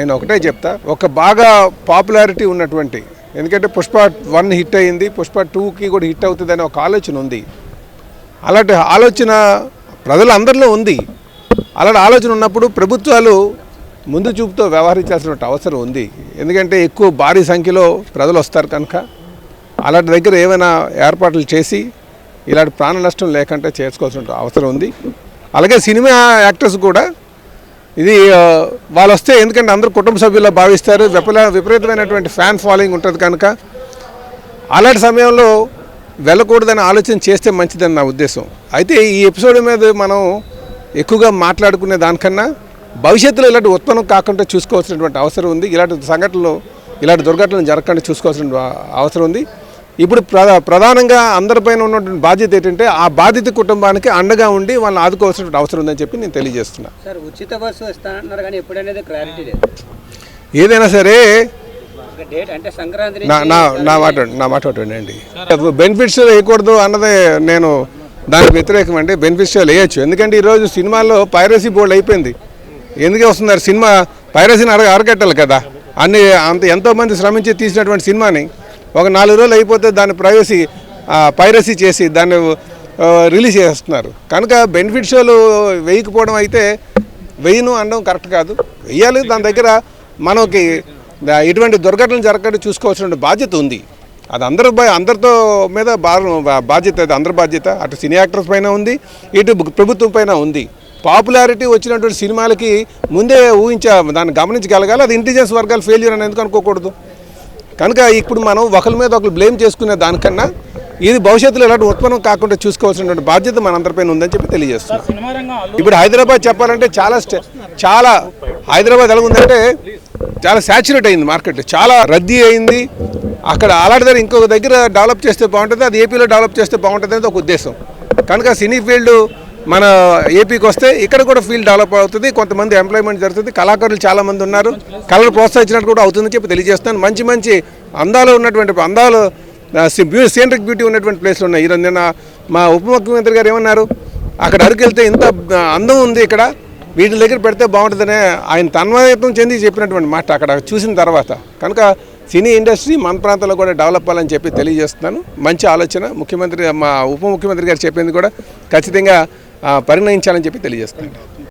నేను ఒకటే చెప్తా ఒక బాగా పాపులారిటీ ఉన్నటువంటి ఎందుకంటే పుష్ప వన్ హిట్ అయింది పుష్ప టూకి కూడా హిట్ అవుతుందనే ఒక ఆలోచన ఉంది. అలాంటి ఆలోచన ప్రజలందరిలో ఉంది. అలాంటి ఆలోచన ఉన్నప్పుడు ప్రభుత్వాలు ముందు చూపుతో వ్యవహరించాల్సిన అవసరం ఉంది. ఎందుకంటే ఎక్కువ భారీ సంఖ్యలో ప్రజలు వస్తారు కనుక అలాంటి దగ్గర ఏమైనా ఏర్పాట్లు చేసి ఇలాంటి ప్రాణ నష్టం లేకుండా చేసుకోవాల్సిన అవసరం ఉంది. అలాగే సినిమా యాక్టర్స్ కూడా ఇది వాళ్ళు వస్తే ఎందుకంటే అందరూ కుటుంబ సభ్యుల్లో భావిస్తారు. విపల విపరీతమైనటువంటి ఫ్యాన్ ఫాలోయింగ్ ఉంటుంది కనుక అలాంటి సమయంలో వెళ్ళకూడదని ఆలోచన చేస్తే మంచిదని నా ఉద్దేశం. అయితే ఈ ఎపిసోడ్ మీద మనం ఎక్కువగా మాట్లాడుకునే దానికన్నా భవిష్యత్తులో ఇలాంటి ఉత్పన్నం కాకుండా చూసుకోవాల్సినటువంటి అవసరం ఉంది. ఇలాంటి సంఘటనలు ఇలాంటి దుర్ఘటనలు జరగకుండా చూసుకోవాల్సిన అవసరం ఉంది. ఇప్పుడు ప్రధా ప్రధానంగా అందరిపైన ఉన్నటువంటి బాధ్యత ఏంటంటే ఆ బాధిత కుటుంబానికి అండగా ఉండి వాళ్ళని ఆదుకోవాల్సిన అవసరం ఉందని చెప్పి నేను తెలియజేస్తున్నా. సార్ ఉచిత బస్సు కానీ ఎప్పుడనేది క్లారిటీ లేదు. ఏదైనా సరే నా నా మాట నా మాట వినండి. బెనిఫిట్స్ వేయకూడదు అన్నదే నేను దానికి వ్యతిరేకం అండి బెనిఫిట్స్ వేయచ్చు. ఎందుకంటే ఈరోజు సినిమాల్లో పైరసీ బోర్డు అయిపోయింది. ఎందుకు వస్తున్నారు? సినిమా పైరసీని అర అరకట్టాలి కదా. అన్ని అంత ఎంతోమంది శ్రమించి తీసినటువంటి సినిమాని ఒక నాలుగు రోజులు అయిపోతే దాన్ని ప్రైవసీ పైరసీ చేసి దాన్ని రిలీజ్ చేస్తున్నారు. కనుక బెనిఫిట్ షోలు వేయకపోవడం అయితే వెయ్యను అనడం కరెక్ట్ కాదు. వెయ్యాలి దాని దగ్గర మనకి ఇటువంటి దుర్ఘటనలు జరగకుండా చూసుకోవాల్సిన బాధ్యత ఉంది. అది అందరి అందరితో మీద బా- బాధ్యత అది అందరి బాధ్యత. అటు సినీ యాక్టర్స్ పైన ఉంది ఇటు ప్రభుత్వం పైన ఉంది. పాపులారిటీ వచ్చినటువంటి సినిమాలకి ముందే ఊహించ దాన్ని గమనించగలగాలి. అది ఇంటెలిజెన్స్ వర్గాలు ఫెయిల్యూర్ అని ఎందుకు అనుకోకూడదు? కనుక ఇప్పుడు మనం ఒకరి మీద ఒకరు బ్లేమ్ చేసుకునే దానికన్నా ఇది భవిష్యత్తులో ఎలాంటి ఉత్పన్నం కాకుండా చూసుకోవాల్సినటువంటి బాధ్యత మనందరిపైన ఉందని చెప్పి తెలియజేస్తున్నాం. ఇప్పుడు హైదరాబాద్ చెప్పాలంటే చాలా స్టే- చాలా హైదరాబాద్ ఎలా ఉందంటే చాలా సాచురేట్ అయింది మార్కెట్ చాలా రద్దీ అయింది. అక్కడ అలాంటి దగ్గర ఇంకొక దగ్గర డెవలప్ చేస్తే బాగుంటుంది అది ఏపీలో డెవలప్ చేస్తే బాగుంటుంది అనేది ఒక ఉద్దేశం. కనుక సినీ ఫీల్డ్ మన ఏపీకి వస్తే ఇక్కడ కూడా ఫీల్డ్ డెవలప్ అవుతుంది కొంతమంది ఎంప్లాయ్మెంట్ జరుగుతుంది కళాకారులు చాలామంది ఉన్నారు. కళలు ప్రోత్సహించినట్టు కూడా అవుతుందని చెప్పి తెలియజేస్తాను మంచి మంచి అందాలు ఉన్నటువంటి అందాలు సీనరిక్ బ్యూటీ ఉన్నటువంటి ప్లేస్లు ఉన్నాయి. ఈరోజు నిన్న మా ఉప ముఖ్యమంత్రి గారు ఏమన్నారు? అక్కడ అరకు వెళ్తే ఇంత అందం ఉంది ఇక్కడ వీటి దగ్గర పెడితే బాగుంటుందనే ఆయన తన్మయత్వం చెంది చెప్పినటువంటి మాట అక్కడ చూసిన తర్వాత. కనుక సినీ ఇండస్ట్రీ మన ప్రాంతంలో కూడా డెవలప్ అవ్వాలని చెప్పి తెలియజేస్తున్నాను. మంచి ఆలోచన. ముఖ్యమంత్రి మా ఉప ముఖ్యమంత్రి గారు చెప్పింది కూడా ఖచ్చితంగా పరిగణించాలని చెప్పి తెలియజేస్తున్నాను.